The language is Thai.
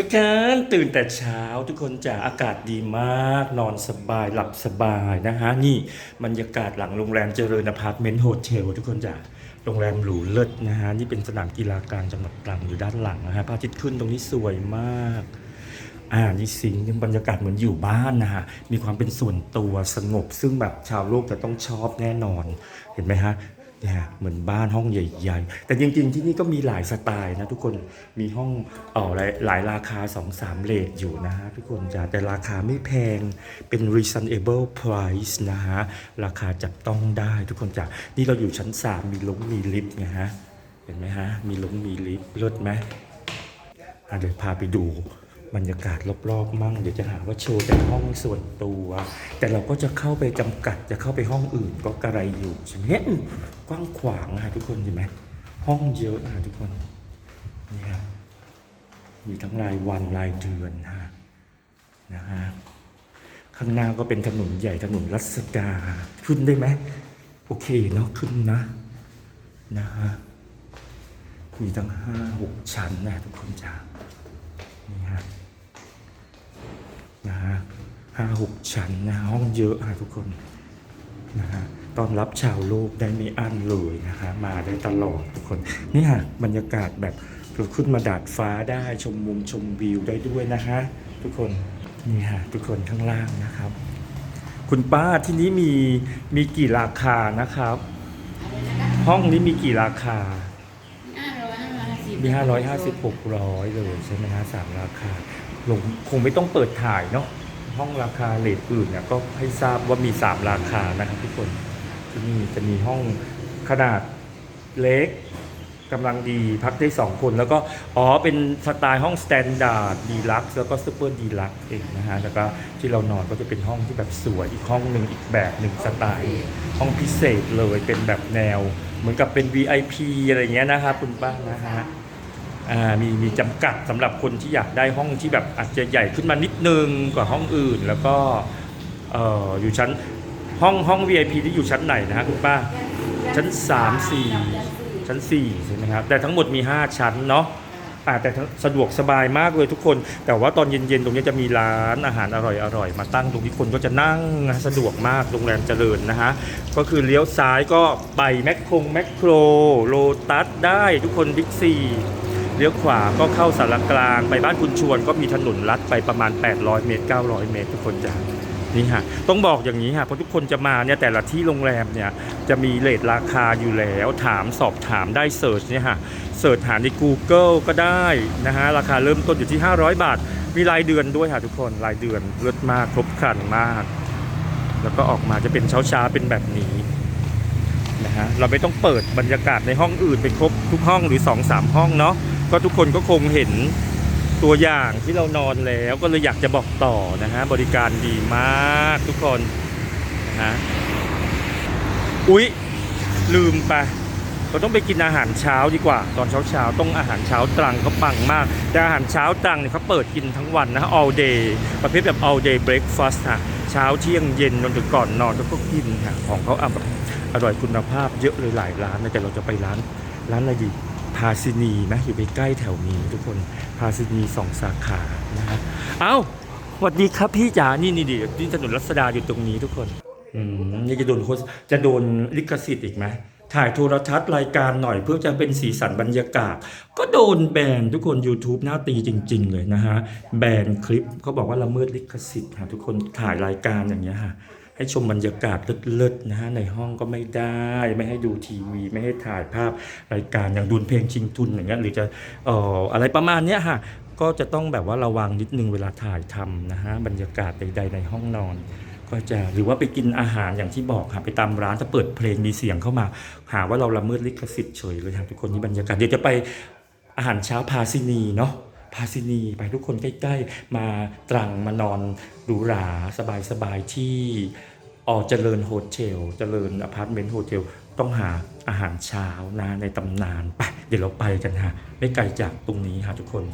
ทุกท่านตื่นแต่เช้าทุกคนจะอากาศดีมาก นอนสบายหลับสบายนะฮะ นี่บรรยากาศหลังโรงแรมเจริญอพาร์ตเมนต์โฮเทลทุกคนจะโรงแรมหรูเลิศนะฮะ นี่เป็นสนามกีฬากลางจังหวัดตรังอยู่ด้านหลังนะฮะพระอาทิตย์ขึ้นตรงนี้สวยมากอ่านี่สิงห์บรรยากาศเหมือนอยู่บ้านนะฮะ มีความเป็นส่วนตัวสงบ ซึ่งแบบชาวโลกจะต้องชอบแน่นอน เห็นไหมฮะ เนี่ยเหมือนบ้านห้องใหญ่ๆ แต่จริงๆที่นี่ก็มีหลายสไตล์นะทุกคนมีห้องเออหลายหลายราคา 2 3 เลทอยู่นะฮะทุกคนจะแต่ราคาไม่แพงเป็น reasonable price นะฮะ ราคาจับต้องได้ทุกคนจะนี่เราอยู่ชั้น 3 มีลงมีลิฟต์ไงฮะ เห็นไหมฮะ มีลงมีลิฟต์เลิศไหมเดี๋ยวพาไปดูบรรยากาศรอบๆมั่งเดี๋ยวจะหาว่าโชว์แต่ห้องส่วนตัว แต่เราก็จะเข้าไปจำกัดจะเข้าไปห้องอื่นก็กระไรอยู่ใช่ไหม กว้างขวางนะทุกคนเห็นไหมห้องเยอะนะทุกคนนี่ครับมีทั้งรายวันรายเดือนนะนะฮะข้างหน้าก็เป็นถนนใหญ่ถนนรัศดาขึ้นได้ไหมโอเคเนาะขึ้นนะนะฮะมีตั้งห้าหกชั้นนะทุกคนจ้านี่ฮะนะฮะห้าหกชั้นนะห้องเยอะฮะทุกคน นะฮะตอนรับชาวโลกได้ไม่อั้นเลยนะฮะมาได้ตลอดทุกคนนี่ฮะบรรยากาศแบบเราขึ้นมาดาดฟ้าได้ชมมุมชมวิวได้ด้วยนะฮะทุกคนนี่ฮะทุกคนข้างล่างนะครับ คุณป้าที่นี้มีมีกี่ราคานะครับ ห้องนี้มีกี่ราคาห้าร้อยห้าร้อยห้าสิบมีห้าร้อยห้าสิบหกร้อยเลยใช่ไหมฮะสามราคาลงคงไม่ต้องเปิดถ่ายเนาะ ห้องราคาเลทอื่นเนี่ยก็ให้ทราบว่ามีสามราคานะครับทุกคนที่นี่จะมีห้องขนาดเล็กกำลังดีพักได้สองคน แล้วก็อ๋อเป็นสไตล์ห้องสแตนดาร์ดดีลักซ์แล้วก็ซูเปอร์ดีลักซ์เองนะฮะแล้วก็ที่เรานอนก็จะเป็นห้องที่แบบสวยอีกห้องหนึ่งอีกแบบหนึ่งสไตล์ ห้องพิเศษเลยเป็นแบบแนว เหมือนกับเป็น VIP อะไรเงี้ยนะครับคุณป้านะฮะ มีมีจำกัดสำหรับคนที่อยากได้ห้องที่แบบอาจจะใหญ่ขึ้นมานิดนึงกว่าห้องอื่น แล้วก็เอออยู่ชั้นห้องห้อง VIP ที่อยู่ชั้นไหนนะฮะคุณป้า ชั้น 3 4 ชั้น 4 ใช่ไหมครับ แต่ทั้งหมดมี 5 ชั้นเนาะอ่าแต่สะดวกสบายมากเลยทุกคน แต่ว่าตอนเย็นๆ ตรงนี้จะมีร้านอาหารอร่อยๆ มาตั้งตรงที่คนก็จะนั่งสะดวกมากโรงแรมเจริญนะฮะ ก็คือเลี้ยวซ้ายก็ไปแมคคงแมคโครโลตัสได้ทุกคนบิ๊กซี เลี้ยวขวาก็เข้าสารกลาง ไปบ้านคุณชวนก็มีถนนลัดไปประมาณ 800 เมตร 900 เมตร ทุกคนจะนี่ฮะต้องบอกอย่างนี้ฮะเพราะทุกคนจะมาเนี่ยแต่ละที่โรงแรมเนี่ยจะมีเลทราคาอยู่แล้วถามสอบถามได้เสิร์ชเนี่ยฮะเสิร์ชหาใน Google ก็ได้นะฮะราคาเริ่มต้นอยู่ที่ 500 บาท มีรายเดือนด้วยค่ะทุกคนรายเดือนเลิศมากครบครันมาก แล้วก็ออกมาจะเป็นเช้าๆเป็นแบบนี้นะฮะเราไม่ต้องเปิดบรรยากาศในห้องอื่นไปครบทุกห้องหรือ2อสามห้องเนาะ ก็ทุกคนก็คงเห็นตัวอย่างที่เรานอนแล้วก็เลยอยากจะบอกต่อนะฮะบริการดีมากทุกคนนะฮะอุ๊ยลืมไปเราต้องไปกินอาหารเช้าดีกว่า ตอนเช้าเช้าต้องอาหารเช้าตรังเขาปังมาก แต่อาหารเช้าตรังเนี่ยเขาเปิดกินทั้งวันนะ all day ประเภทแบบ all day breakfast ฮะเช้าเที่ยงเย็นจนถึงก่อนนอนเขาก็กินค่ะของเขาอะแบบอร่อยคุณภาพเยอะเลยหลายร้านนะแต่เราจะไปร้านร้านอะไรดี พาซินีไหมอยู่ใกล้ๆแถวนี้ทุกคนพาซินีสองสาขานะฮะเอ้าสวัสดีครับพี่จ๋านี่นี่ดินี่ถนนรัศดาอยู่ตรงนี้ทุกคนอืมนี่จะโดนโฆษจะโดนลิขสิทธิ์อีกไหมถ่ายโทรทัศน์รายการหน่อยเพื่อจะเป็นสีสันบรรยากาศ ก็โดนแบนทุกคน YouTube หน้าตีจริง ๆ เลยนะฮะ แบนคลิปเขาบอกว่าละเมิดลิขสิทธิ์ฮะทุกคนถ่ายรายการอย่างเงี้ยฮะ ให้ชมบรรยากาศเลิศๆนะฮะในห้องก็ไม่ได้ ไม่ให้ดูทีวี ไม่ให้ถ่ายภาพรายการอย่างดูนเพลงชิงทุนอย่างเงี้ยหรือจะเอ่ออะไรประมาณเนี้ยฮะก็จะต้องแบบว่าระวังนิดนึงเวลาถ่ายทำนะฮะบรรยากาศใด ๆ ในห้องนอน ก็จะหรือว่าไปกินอาหารอย่างที่บอกค่ะไปตามร้านจะเปิดเพลงมีเสียงเข้ามา หาว่าเราละเมิดลิขสิทธิ์เฉยเลยค่ะทุกคนนี่บรรยากาศเดี๋ยวจะไปอาหารเช้าพาซินีเนาะ พาซินีไปทุกคนใกล้ ๆ มาตรังมานอนหรูหราสบายๆที่ออเจริญโฮเทลเจริญอพาร์ตเมนต์โฮเทลต้องหาอาหารเช้านะในตำนานไปเดี๋ยวเราไปกันฮะไม่ไกลจากตรงนี้ฮะทุกคน